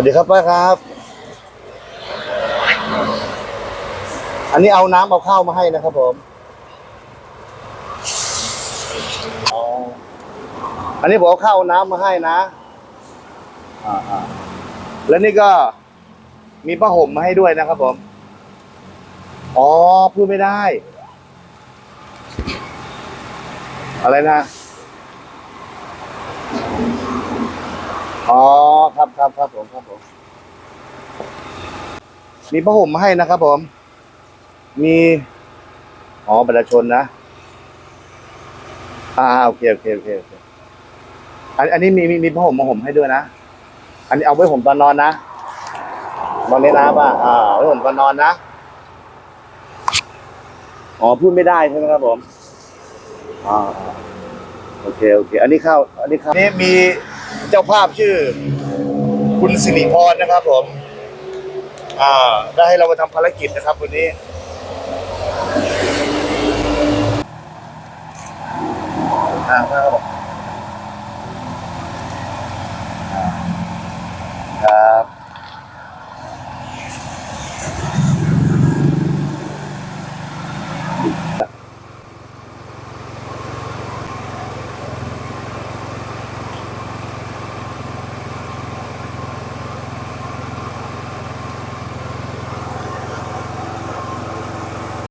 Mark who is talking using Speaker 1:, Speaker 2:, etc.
Speaker 1: วัสดีครับป้าครับ อันนี้เอาน้ำเอาข้าวมาให้นะครับผมอ๋ออันนี้ผมเอาข้าวเอาน้ำมาให้นะอ่าอ่าแล้วนี่ก็มีผ้าห่มมาให้ด้วยนะครับผม อ๋อพูดไม่ได้ อะไรนะ อ๋อ ครับครับครับผมครับผม มีผ้าห่มมาให้นะครับผม มีอ๋อประชาชนนะ อ่าโอเคโอเคโอเคโอเคอันอันนี้มีมีมีผ้าห่มมาห่มให้ด้วยนะ อันนี้เอาไว้ห่มตอนนอนนะตอนนี้นะป่ะอ่าเอาไว้ห่มตอนนอนนะอ๋อพูดไม่ได้ใช่ไหมครับผมอ่าโอเคโอเค อันนี้เข้า อันนี้เข้านี่มีเจ้าภาพชื่อ คุณสิริพรนะครับผม อ่า ได้ให้เรามาทำภารกิจนะครับวันนี้